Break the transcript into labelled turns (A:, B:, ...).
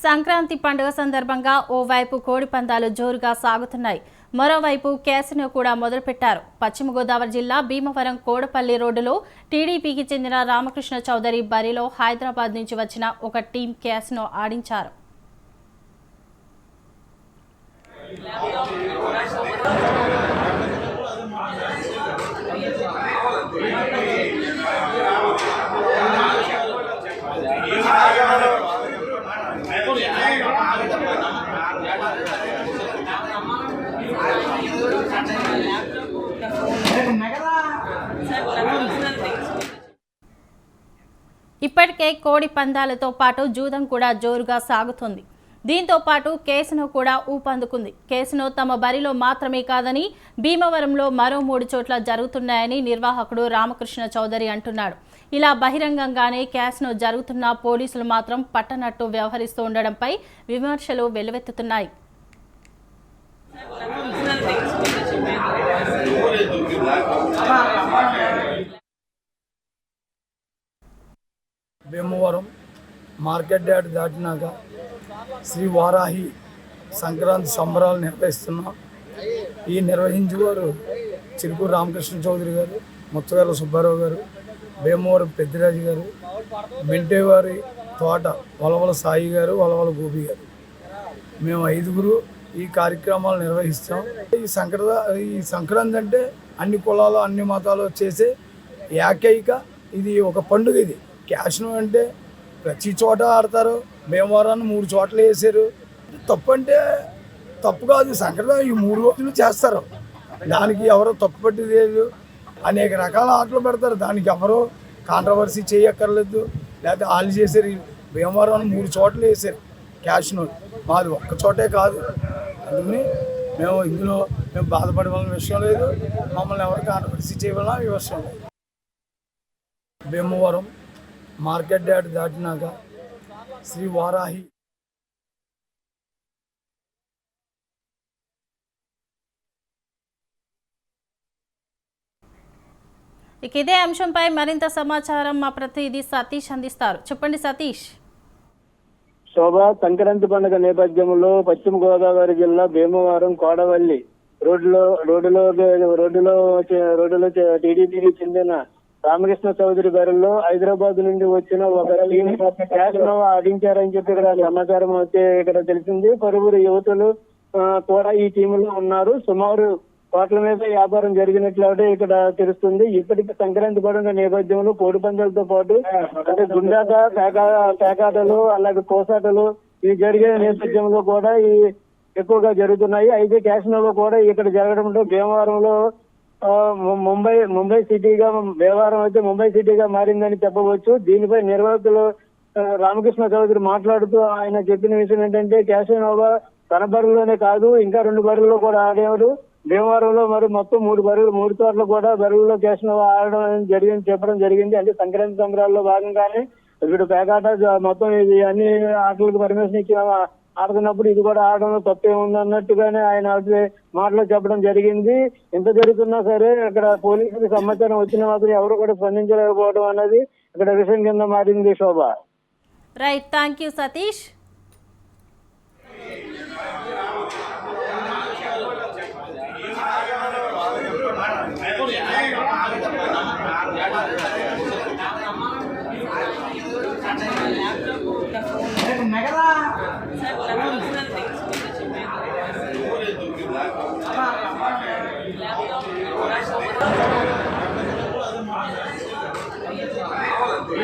A: సంక్రాంతి పండుగ సందర్భంగా ఓవైపు కోడి పందాలు జోరుగా సాగుతున్నాయి. మరోవైపు కేసును కూడా మొదలుపెట్టారు. పశ్చిమ గోదావరి జిల్లా భీమవరం కోడపల్లి రోడ్డులో టీడీపీకి చెందిన రామకృష్ణ చౌదరి బరిలో హైదరాబాద్ నుంచి వచ్చిన ఒక టీం కేసును ఆడించారు. ఇప్పటికే కోడి పందాలతో పాటు జూదం కూడా జోరుగా సాగుతుంది. దీంతో పాటు కేసును కూడా ఊపందుకుంది. కేసును తమ బరిలో మాత్రమే కాదని భీమవరంలో మరో మూడు చోట్ల జరుగుతున్నాయని నిర్వాహకుడు రామకృష్ణ చౌదరి అంటున్నాడు. ఇలా బహిరంగంగానే కేసును జరుగుతున్న పోలీసులు మాత్రం పట్టనట్టు వ్యవహరిస్తూ ఉండడంపై విమర్శలు వెల్లువెత్తుతున్నాయి
B: భీమవరం మార్కెట్ యార్డ్ దాటినాక శ్రీ వారాహి సంక్రాంతి సంబరాలు నిర్వహిస్తున్నాం. ఈ నిర్వహించేవారు చిరుకు రామకృష్ణ చౌదరి గారు ముత్తగాల సుబ్బారావు గారు భీమవరం పెద్దిరాజు గారు మెంటేవారి తోట వలవల సాయి గారు వలవల గోపి గారు. మేము ఐదుగురు ఈ కార్యక్రమాలు నిర్వహిస్తాం. ఈ సంక్రా ఈ సంక్రాంతి అంటే అన్ని కులాలు అన్ని మతాలు చేసే ఏకైక ఇది ఒక పండుగ ఇది. క్యాష్ను అంటే ప్రతి చోట ఆడతారు. భీమవరాన్ని మూడు చోట్ల వేసారు. తప్పు అంటే తప్పు కాదు. సంక్రాంతి ఈ మూడు రోజులు చేస్తారు. దానికి ఎవరో తప్పు పట్టి లేదు. అనేక రకాల ఆటలు పెడతారు. దానికి ఎవరో కాంట్రవర్సీ చేయక్కర్లేదు. లేకపోతే వాళ్ళు చేశారు. భీమవరం మూడు చోట్ల వేసారు క్యాష్ను. మాది ఒక్క చోటే కాదు. అందుకని మేము ఇందులో మేము బాధపడవలసిన విషయం లేదు. మమ్మల్ని ఎవరు కాంట్రవర్సీ చేయవలన ఈ విషయం లేదు. భీమవరం మార్కెట్ యార్డ్ దాటినాక శ్రీ వారాహి
A: ఇక ఇదే అంశంపై మరింత సమాచారం మా ప్రతినిధి సతీష్ అందిస్తారు. చెప్పండి సతీష్.
C: శోభ సంక్రాంతి పండుగ నేపథ్యంలో పశ్చిమ గోదావరి జిల్లా భీమవరం కోడవల్లి రోడ్డులో రోడ్డులో రోడ్డులో రోడ్డులో టీడీపీకి చెందిన రామకృష్ణ చౌదరి గారిలో హైదరాబాద్ నుండి వచ్చిన ఒక టీం క్యాష్ను ఆడించారని చెప్పి ఇక్కడ సమాచారం అయితే ఇక్కడ తెలిసింది. పలువురు యువతులు కూడా ఈ టీంలో ఉన్నారు. సుమారు కోట్ల మీద వ్యాపారం జరిగినట్లయితే ఇక్కడ తెలుస్తుంది. ఇప్పటికి సంక్రాంతి పండుగ నేపథ్యంలో కోడి పందాలతో పాటు అంటే గుండాట పేకా పేకాటలు అలాగే కోసాటలు ఇవి జరిగే నేపథ్యంలో కూడా ఈ ఎక్కువగా జరుగుతున్నాయి. అయితే క్యాసినోలో కూడా ఇక్కడ జరగడంతో భీమవరంలో ముంబై ముంబై సిటీగా వ్యవహారం అయితే ముంబై సిటీగా మారిందని చెప్పవచ్చు. దీనిపై నిర్వాహకులు రామకృష్ణ చౌదరి మాట్లాడుతూ ఆయన చెప్పిన విషయం ఏంటంటే క్యాసినోవా తన బరువులోనే కాదు ఇంకా రెండు బరువుల్లో కూడా ఆడేవాడు భీమవరంలో మరి మొత్తం మూడు బరువులు మూడు చోట్ల కూడా బరువుల్లో క్యాసినోవా ఆడడం జరిగింది చెప్పడం జరిగింది. అంటే సంక్రాంతి సంబరాల్లో భాగంగానే ఇప్పుడు పేకాట మొత్తం ఇది అన్ని ఆటలకు పర్మిషన్ ఇచ్చిన ఆడుతున్నప్పుడు ఇది కూడా ఆడడంలో తప్పే ఉంది అన్నట్టుగానే ఆయన అయితే మాటలో చెప్పడం జరిగింది. ఎంత జరుగుతున్నా సరే అక్కడ పోలీసులకు సమాచారం వచ్చిన మాత్రం ఎవరు కూడా స్పందించలేకపోవడం అనేది ఇక్కడ విషయం కింద మారింది Shobha.
A: Right thank you Satish
B: చెప్పాలి